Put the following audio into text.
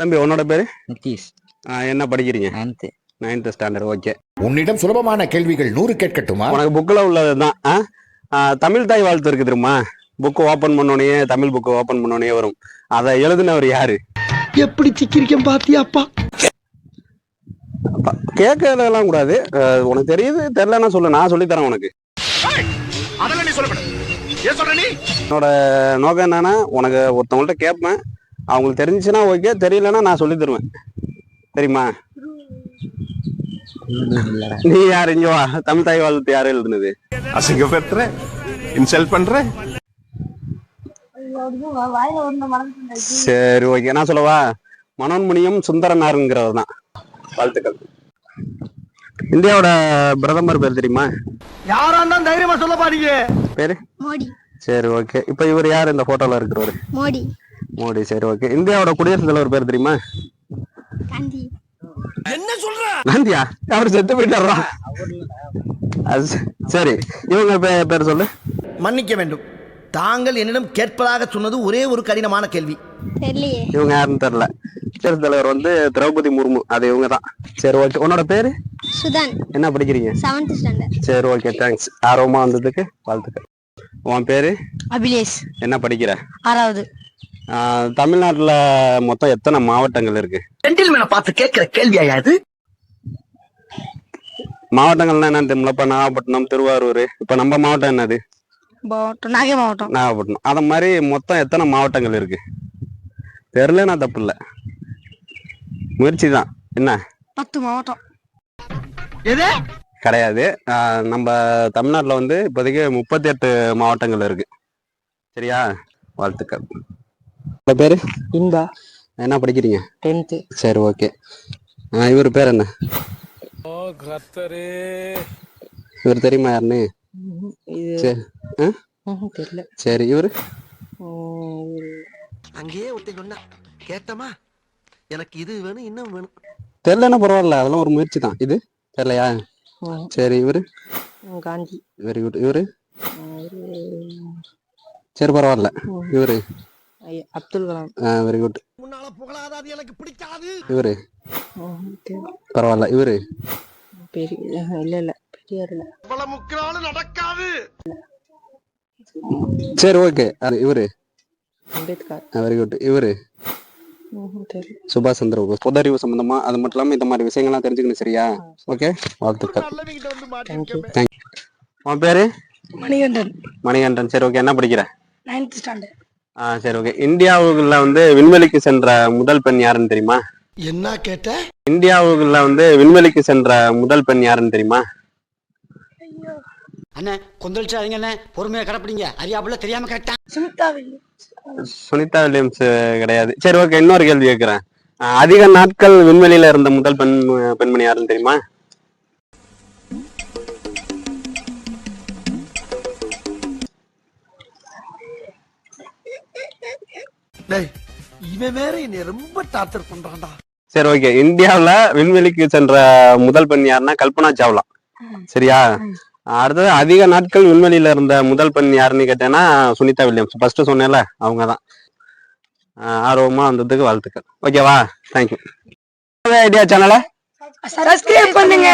தம்பி உன்னோட பேரு? நிதிஷ் ஆ, என்ன படிக்கிறீங்க? நைன்த்து நைன்த் ஸ்டாண்டர்ட் ஓகே உன்னிடம் சுலபமான கேள்விகள் நூறு கேட்கட்டுமா? உனக்கு புக்கில் உள்ளது தான் தமிழ் தாய் வாழ்த்து இருக்கு தெரியுமா? புக்கு ஓப்பன் பண்ணோடனே தமிழ் புக்கு ஓப்பன் பண்ணோடனே வரும். அதை எழுதினவர் யாரு? எப்படி சிக்கிரிக்கம் பாத்தியாப்பா கேட்கறதெல்லாம் கூடாது. உனக்கு தெரியுது தெரியலன்னா சொல்லு. நான் சொல்லி தரேன் உனக்கு அதெல்லாம் நீ? என்னோட நோக்கம் என்னன்னா உனக்கு ஒருத்தவங்கள்ட்ட கேட்பேன். அவங்களுக்கு தெரிஞ்சுச்சுன்னா ஓகே தெரியலன்னா நான் சொல்லி தருவேன். தெரியுமா? நீ யார்? இங்க வா. தமிழ் தாய் வாழ்த்து யார் எழுதுனது? அசிங்கப்படுத்துற இன்சல்ட் பண்ற. சரி ஓகே நான் சொல்லவா? மனோன்மணியம் சுந்தரனாருங்கிறவர் தான் வாழ்த்துக்கள். இந்தியாவோட பிரதமர் பேர் தெரியுமா? யாரா இருந்தாலும் தைரியமா சொல்ல பாருங்க பேரு? மோடி. சரி ஓகே இப்போ இவர் யார்? இந்த போட்டோல இருக்கிறவர்? மோடி. மோடி சரி ஓகே இந்தியாவோட குடியரசுத் தலைவர் பேர் தெரியுமா? காந்தி. காந்தியா? அவர் செத்து போயிட்டாரா? சரி. இவங்க பேர் சொல்லு. மன்னிக்க வேண்டும். தாங்கள் என்னிடம் கேட்பதாக சொன்னது ஒரே ஒரு கடினமான கேள்வி. இவங்க யாருன்னு தெரியல. குடியரசுத் தலைவர் வந்து திரௌபதி முர்மு. அது இவங்க தான். சரி ஓகே உன்னோட பேரு? சுதான். என்ன படிக்கிறீங்க? செவன்த் ஸ்டாண்டர்ட் சரி ஓகே தேங்க்ஸ் ஆர்வமா வந்ததுக்கு வாழ்த்துக்கள். உன் பேரு? அபிலேஷ். என்ன படிக்கிற? ஆறாவது. தமிழ்நாட்டுல மொத்தம் எத்தனை மாவட்டங்கள் இருக்கு? பார்த்து கேட்கிற கேள்வியா இது? மாவட்டங்கள்னா என்னன்னு தெரியல இப்ப நாகப்பட்டினம் திருவாரூர். இப்ப நம்ம மாவட்டம் என்னது? நாகை மாவட்டம். நாகப்பட்டினம். அத மாதிரி மொத்தம் எத்தனை மாவட்டங்கள் இருக்கு? தெரியலனா தப்பு இல்ல. முயற்சி தான் என்ன? பத்து மாவட்டம். எது? கிடையாது. நம்ம தமிழ்நாட்டுல வந்து இப்போதைக்கு முப்பத்தி எட்டு மாவட்டங்கள் இருக்கு. சரியா? வாழ்த்துக்கள். உங்க பேரு? இன்பா. என்ன படிக்கிறீங்க? டென்த்து சரி ஓகே. இவர் பேர் என்ன? இவர் தெரியுமா யாருன்னு? இது சரி. ஆ? தெரியல. சரி இவரு? அங்கேயே ஒருத்தன் சொன்னா கேட்டமா எனக்கு இது வேணும் இன்னும் வேணும். தெரியலன்னா பரவாயில்ல அதெல்லாம் ஒரு முயற்சி தான். இது? தெரியலையா? சரி இவரு? காந்தி. வெரி குட் இவரு? சரி பரவாயில்ல. இவரு? அப்துல் கலாம். வெரி குட் முன்னால புகழாதாது எனக்கு பிடிக்காது. இவரு. பரவாயில்ல இவரு? பெரிய இல்ல இல்ல பெரியார் இல்ல. இவ்வளவு முக்கினாலும் நடக்காது. சரி ஓகே இவரு? அம்பேத்கர். வெரி குட் இவரு? சுபாஷ் சந்திர போஸ். பொது அறிவு சம்பந்தமா அது மட்டும் இல்லாம இந்த மாதிரி விஷயங்கள்லாம் தெரிஞ்சுக்கணும் சரியா? ஓகே வாழ்த்துக்கள். தேங்க்யூ உன் பேரு? மணிகண்டன். மணிகண்டன். சரி ஓகே என்ன படிக்கிற? நைன்த் ஸ்டாண்டர்ட் ஆ சரி ஓகே இந்தியாவுக்குள்ள வந்து விண்வெளிக்கு சென்ற முதல் பெண் யாருன்னு தெரியுமா? என்ன கேட்ட? இந்தியாவுக்குள்ள வந்து விண்வெளிக்கு சென்ற முதல் பெண் யாருன்னு தெரியுமா? அண்ணே கொந்தளிச்சாதீங்க அண்ணே. பொறுமையா கடைப்பிடிங்க. அறியாப்புல தெரியாம கேட்டேன் சுமிதா சுனிதா வில்லியம்ஸ் கிடையாது. சரி ஓகே இன்னொரு கேள்வி கேட்கிறேன். அதிக நாட்கள் விண்வெளியில இருந்த முதல் பெண் பெண்மணி யாருன்னு தெரியுமா? டேய் இவன் வேற என்னை ரொம்ப டார்ச்சர் பண்றான்டா. சரி ஓகே இந்தியாவுல விண்வெளிக்கு சென்ற முதல் பெண் யாருன்னா கல்பனா சாவ்லா. சரியா? அடுத்தது அதிக நாட்கள் விண்வெளியில இருந்த முதல் பெண் யாருன்னு கேட்டேன்னா சுனிதா வில்லியம்ஸ். ஃபர்ஸ்ட் சொன்னேன்ல அவங்க தான் ஆர்வமா வந்ததுக்கு வாழ்த்துக்கள். ஓகேவா தேங்க்யூ ஐடியா சேனலை சப்ஸ்கிரைப் பண்ணுங்க.